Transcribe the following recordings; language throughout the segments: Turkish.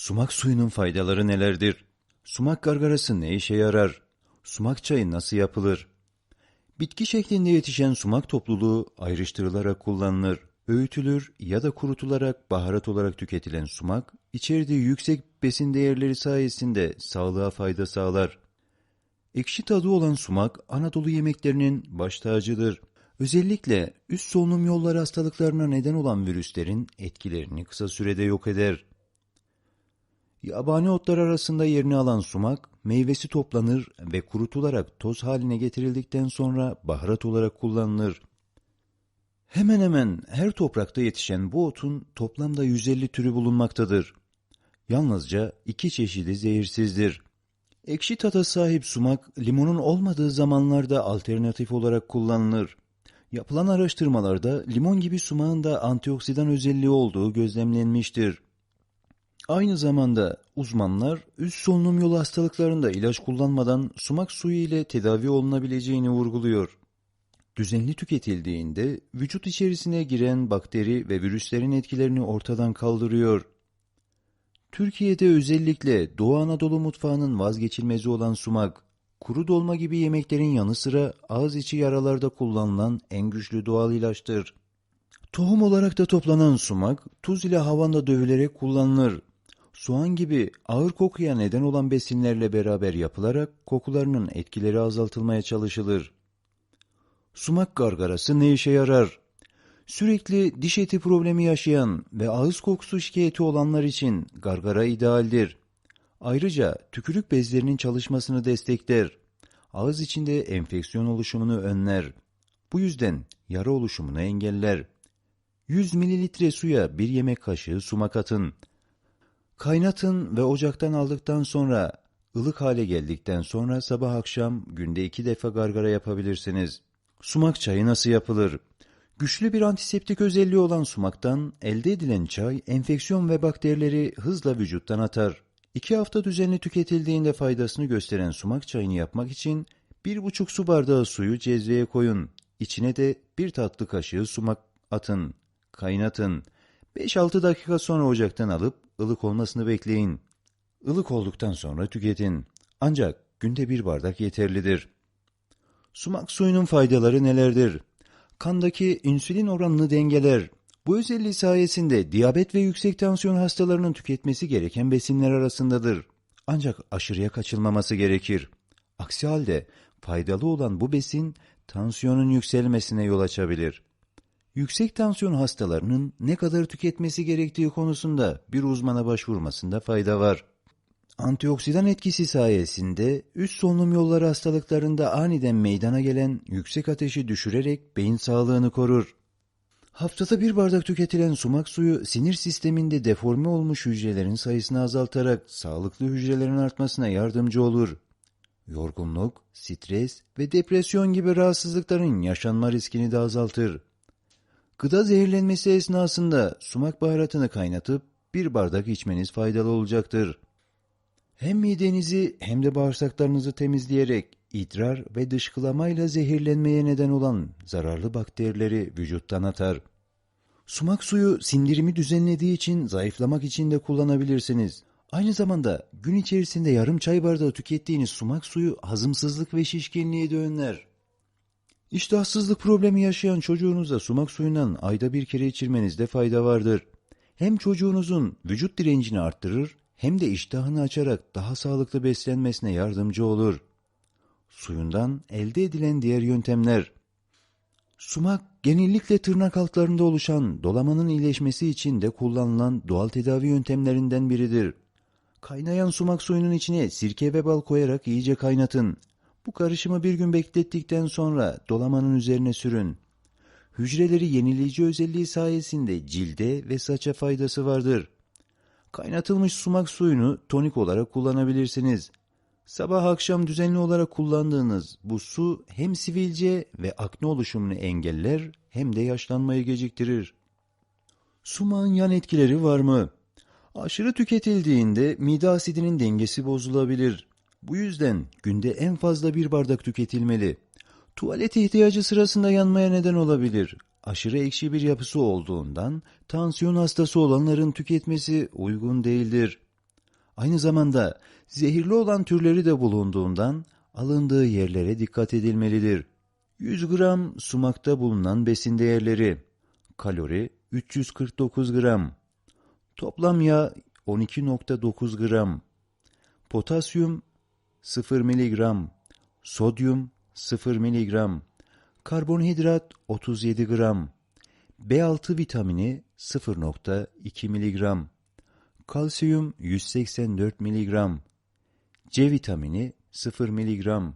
Sumak suyunun faydaları nelerdir? Sumak gargarası ne işe yarar? Sumak çayı nasıl yapılır? Bitki şeklinde yetişen sumak topluluğu ayrıştırılarak kullanılır. Öğütülür ya da kurutularak baharat olarak tüketilen sumak, içerdiği yüksek besin değerleri sayesinde sağlığa fayda sağlar. Ekşi tadı olan sumak Anadolu yemeklerinin baş tacıdır. Özellikle üst solunum yolları hastalıklarına neden olan virüslerin etkilerini kısa sürede yok eder. Yabani otlar arasında yerini alan sumak, meyvesi toplanır ve kurutularak toz haline getirildikten sonra baharat olarak kullanılır. Hemen hemen her toprakta yetişen bu otun toplamda 150 türü bulunmaktadır. Yalnızca iki çeşidi zehirsizdir. Ekşi tada sahip sumak, limonun olmadığı zamanlarda alternatif olarak kullanılır. Yapılan araştırmalarda limon gibi sumağın da antioksidan özelliği olduğu gözlemlenmiştir. Aynı zamanda uzmanlar üst solunum yolu hastalıklarında ilaç kullanmadan sumak suyu ile tedavi olunabileceğini vurguluyor. Düzenli tüketildiğinde vücut içerisine giren bakteri ve virüslerin etkilerini ortadan kaldırıyor. Türkiye'de özellikle Doğu Anadolu mutfağının vazgeçilmezi olan sumak, kuru dolma gibi yemeklerin yanı sıra ağız içi yaralarda kullanılan en güçlü doğal ilaçtır. Tohum olarak da toplanan sumak, tuz ile havanda dövülerek kullanılır. Soğan gibi ağır kokuya neden olan besinlerle beraber yapılarak kokularının etkileri azaltılmaya çalışılır. Sumak gargarası ne işe yarar? Sürekli diş eti problemi yaşayan ve ağız kokusu şikayeti olanlar için gargara idealdir. Ayrıca tükürük bezlerinin çalışmasını destekler. Ağız içinde enfeksiyon oluşumunu önler. Bu yüzden yara oluşumunu engeller. 100 mililitre suya bir yemek kaşığı sumak atın. Kaynatın ve ocaktan aldıktan sonra ılık hale geldikten sonra sabah akşam günde iki defa gargara yapabilirsiniz. Sumak çayı nasıl yapılır? Güçlü bir antiseptik özelliği olan sumaktan elde edilen çay enfeksiyon ve bakterileri hızla vücuttan atar. İki hafta düzenli tüketildiğinde faydasını gösteren sumak çayını yapmak için bir buçuk su bardağı suyu cezveye koyun. İçine de bir tatlı kaşığı sumak atın. Kaynatın. 5-6 dakika sonra ocaktan alıp ılık olmasını bekleyin. Ilık olduktan sonra tüketin. Ancak günde bir bardak yeterlidir. Sumak suyunun faydaları nelerdir? Kandaki insülin oranını dengeler. Bu özelliği sayesinde diyabet ve yüksek tansiyon hastalarının tüketmesi gereken besinler arasındadır. Ancak aşırıya kaçılmaması gerekir. Aksi halde faydalı olan bu besin tansiyonun yükselmesine yol açabilir. Yüksek tansiyon hastalarının ne kadar tüketmesi gerektiği konusunda bir uzmana başvurmasında fayda var. Antioksidan etkisi sayesinde üst solunum yolları hastalıklarında aniden meydana gelen yüksek ateşi düşürerek beyin sağlığını korur. Haftada bir bardak tüketilen sumak suyu sinir sisteminde deforme olmuş hücrelerin sayısını azaltarak sağlıklı hücrelerin artmasına yardımcı olur. Yorgunluk, stres ve depresyon gibi rahatsızlıkların yaşanma riskini de azaltır. Gıda zehirlenmesi esnasında sumak baharatını kaynatıp bir bardak içmeniz faydalı olacaktır. Hem midenizi hem de bağırsaklarınızı temizleyerek idrar ve dışkılamayla zehirlenmeye neden olan zararlı bakterileri vücuttan atar. Sumak suyu sindirimi düzenlediği için zayıflamak için de kullanabilirsiniz. Aynı zamanda gün içerisinde yarım çay bardağı tükettiğiniz sumak suyu hazımsızlık ve şişkinliği de önler. İştahsızlık problemi yaşayan çocuğunuza sumak suyundan ayda bir kere içirmenizde fayda vardır. Hem çocuğunuzun vücut direncini arttırır hem de iştahını açarak daha sağlıklı beslenmesine yardımcı olur. Suyundan elde edilen diğer yöntemler Sumak genellikle tırnak altlarında oluşan dolamanın iyileşmesi için de kullanılan doğal tedavi yöntemlerinden biridir. Kaynayan sumak suyunun içine sirke ve bal koyarak iyice kaynatın. Bu karışımı bir gün beklettikten sonra dolamanın üzerine sürün. Hücreleri yenileyici özelliği sayesinde cilde ve saça faydası vardır. Kaynatılmış sumak suyunu tonik olarak kullanabilirsiniz. Sabah akşam düzenli olarak kullandığınız bu su hem sivilce ve akne oluşumunu engeller hem de yaşlanmayı geciktirir. Sumağın yan etkileri var mı? Aşırı tüketildiğinde mide asidinin dengesi bozulabilir. Bu yüzden günde en fazla bir bardak tüketilmeli. Tuvalet ihtiyacı sırasında yanmaya neden olabilir. Aşırı ekşi bir yapısı olduğundan tansiyon hastası olanların tüketmesi uygun değildir. Aynı zamanda zehirli olan türleri de bulunduğundan alındığı yerlere dikkat edilmelidir. 100 gram sumakta bulunan besin değerleri. Kalori 349 gram. Toplam yağ 12.9 gram. Potasyum 0 miligram. Sodyum 0 miligram. Karbonhidrat 37 gram. B6 vitamini 0.2 miligram. Kalsiyum 184 miligram. C vitamini 0 miligram.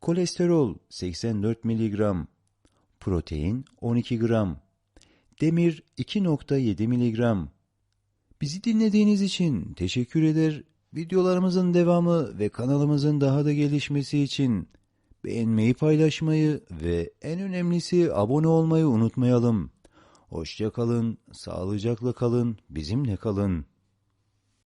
Kolesterol 84 miligram. Protein 12 gram. Demir 2.7 miligram. Bizi dinlediğiniz için teşekkür eder. Videolarımızın devamı ve kanalımızın daha da gelişmesi için beğenmeyi, paylaşmayı ve en önemlisi abone olmayı unutmayalım. Hoşça kalın, sağlıcakla kalın, bizimle kalın.